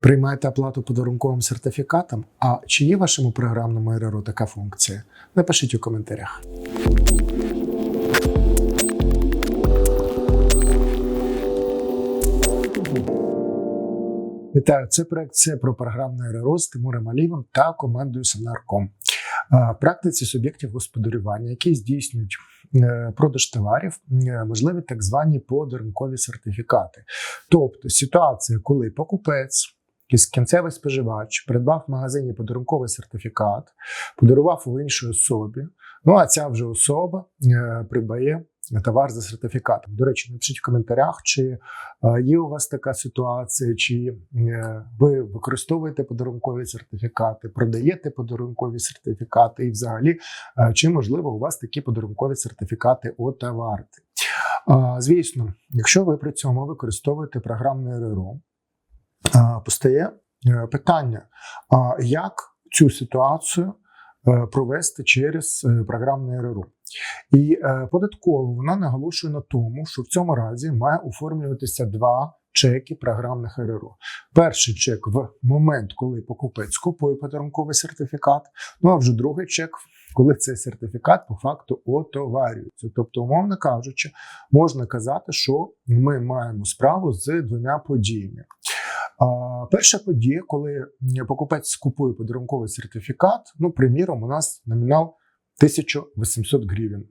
Приймаєте оплату подарунковим сертифікатом? А чи є в вашому програмному РРО така функція? Напишіть у коментарях. Вітаю, це проект «Це про програмне РРО з Тимуром Алівом та командою Сонарком. В практиці суб'єктів господарювання, які здійснюють е, продаж товарів, е, можливі так звані подарункові сертифікати. Тобто ситуація, коли покупець. Кінцевий споживач придбав в магазині подарунковий сертифікат, подарував у іншій особі. Ну а ця вже особа е, придбає товар за сертифікатом. До речі, напишіть в коментарях, чи е, є у вас така ситуація, чи е, ви використовуєте подарункові сертифікати, продаєте подарункові сертифікати, і взагалі, чи можливо у вас такі подарункові сертифікати отоварити. Звісно, якщо ви при цьому використовуєте програмне РРО, постає е, питання, а як цю ситуацію е, провести через е, програмне РРО. І е, податково вона наголошує на тому, що в цьому разі має оформлюватися два чеки програмних РРО. Перший чек в момент, коли покупець купує подарунковий сертифікат, ну а вже другий чек, коли цей сертифікат по факту отоварюється. Тобто, умовно кажучи, можна казати, що ми маємо справу з двома подіями. Перша подія, коли покупець купує подарунковий сертифікат, ну, приміром, у нас номінал 1800 гривень,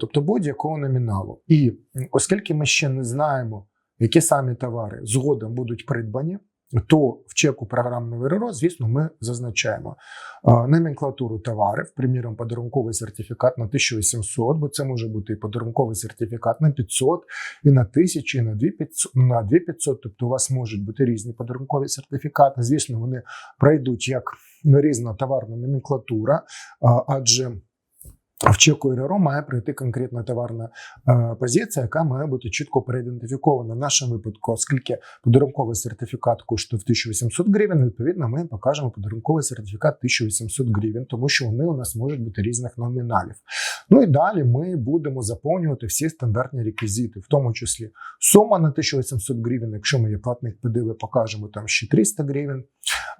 тобто будь-якого номіналу. І оскільки ми ще не знаємо, які самі товари згодом будуть придбані, то в чеку програмного РРО, звісно, ми зазначаємо номенклатуру товарів, приміром, подарунковий сертифікат на 1800, бо це може бути і подарунковий сертифікат на 500, і на 1000, і на 2500, на 2500, тобто у вас можуть бути різні подарункові сертифікати. Звісно, вони пройдуть як різна товарна номенклатура, адже в чеку РРО має прийти конкретна товарна е, позиція, яка має бути чітко переідентифікована в нашому випадку, оскільки подарунковий сертифікат коштує в 1800 гривень, відповідно, ми покажемо подарунковий сертифікат 1800 гривень, тому що вони у нас можуть бути різних номіналів. Ну і далі ми будемо заповнювати всі стандартні реквізити, в тому числі сума на 1800 гривень, якщо ми є платник ПДВ, покажемо там ще 300 гривень.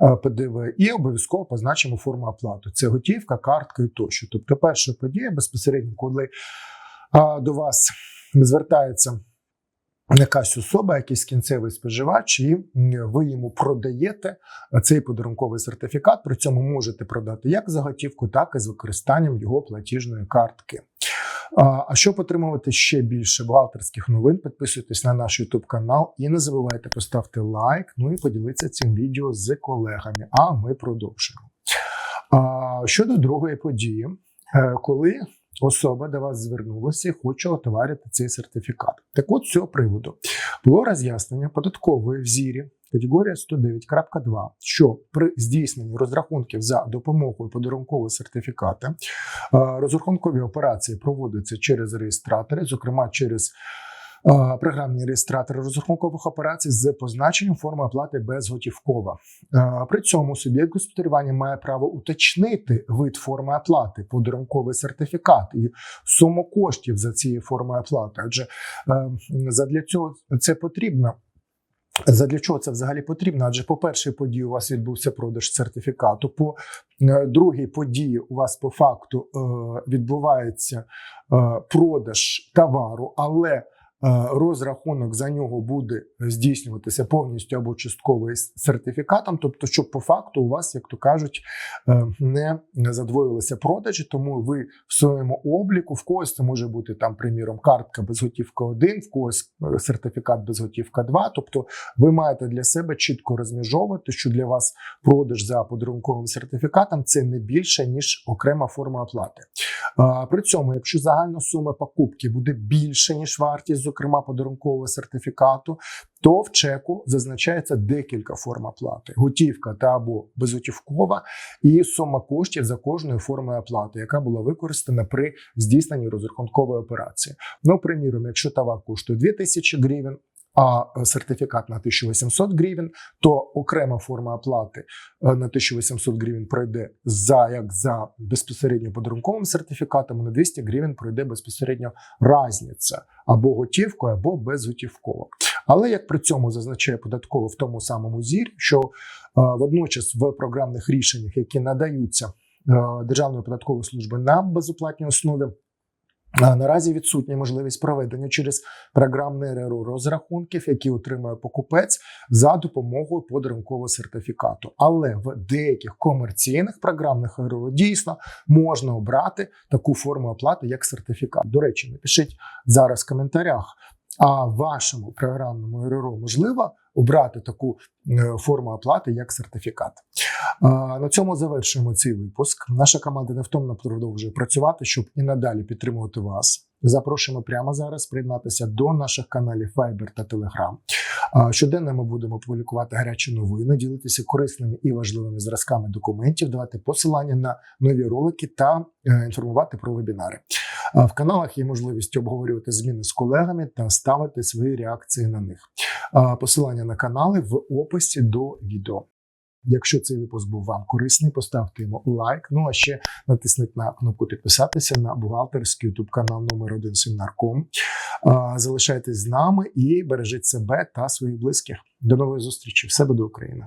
е, ПДВ і обов'язково позначимо форму оплати. Це готівка, картка і тощо. Тобто, перша подія безпосередньо, коли до вас звертається якась особа, якийсь кінцевий споживач, і ви йому продаєте цей подарунковий сертифікат. При цьому можете продати як за готівку, так і з використанням його платіжної картки. А щоб отримувати ще більше бухгалтерських новин, підписуйтесь на наш YouTube канал і не забувайте поставити лайк, ну і поділитися цим відео з колегами. А ми продовжуємо. А, щодо другої події, е, коли особа до вас звернулася і хоче отоварити цей сертифікат. Так от з цього приводу було роз'яснення податкової в зірі категорія 109.2, що при здійсненні розрахунків за допомогою подарункового сертифіката розрахункові операції проводяться через реєстратори, зокрема через програмні реєстратори розрахункових операцій з позначенням форми оплати безготівкова. При цьому суб'єкт господарювання має право уточнити вид форми оплати, подарунковий сертифікат і суму коштів за цією формою оплати. Адже е, задля цього це потрібно. Задля чого це взагалі потрібно? Адже по першій події у вас відбувся продаж сертифікату. По е, другій події у вас по факту е, відбувається продаж товару, але розрахунок за нього буде здійснюватися повністю або частково із сертифікатом. Тобто, щоб по факту у вас, як то кажуть, е, не задвоїлися продажі, тому ви в своєму обліку в когось це може бути там, приміром, картка безготівка 1, в когось е, сертифікат безготівка 2. Тобто ви маєте для себе чітко розміжовувати, що для вас продаж за подарунковим сертифікатом це не більше ніж окрема форма оплати. При цьому, якщо загальна сума покупки буде більше ніж вартість, зокрема подарункового сертифікату, то в чеку зазначається декілька форм оплати: готівка та або безготівкова, і сума коштів за кожною формою оплати, яка була використана при здійсненні розрахункової операції. Ну, приміром, якщо товар коштує 2000 гривень. А сертифікат на 1800 гривень, то окрема форма оплати е, на 1800 гривень пройде за як за безпосередньо подарунковим сертифікатом, на 200 гривень пройде безпосередньо разниця або готівкою, або безготівково. Але як при цьому зазначає податково в тому самому зірі, що е, водночас в програмних рішеннях, які надаються е, Державною податковою службою на безоплатній основі. Наразі відсутня можливість проведення через програмне РРО розрахунків, які отримує покупець за допомогою подарункового сертифікату. Але в деяких комерційних програмних РРО дійсно можна обрати таку форму оплати, як сертифікат. До речі, напишіть зараз в коментарях. А вашому програмному РРО можливо обрати таку е, форму оплати як сертифікат. На цьому завершуємо цей випуск. Наша команда невтомно продовжує працювати, щоб і надалі підтримувати вас. Запрошуємо прямо зараз приєднатися до наших каналів Viber та Telegram. Щоденно ми будемо публікувати гарячі новини, ділитися корисними і важливими зразками документів, давати посилання на нові ролики та е, інформувати про вебінари. В каналах є можливість обговорювати зміни з колегами та ставити свої реакції на них. Посилання на канали в описі до відео. Якщо цей випуск був вам корисний, поставте йому лайк. Ну а ще натисніть на кнопку підписатися на бухгалтерський YouTube канал номер 1 Семінарком. Залишайтесь з нами і бережіть себе та своїх близьких. До нової зустрічі! Все буде Україна!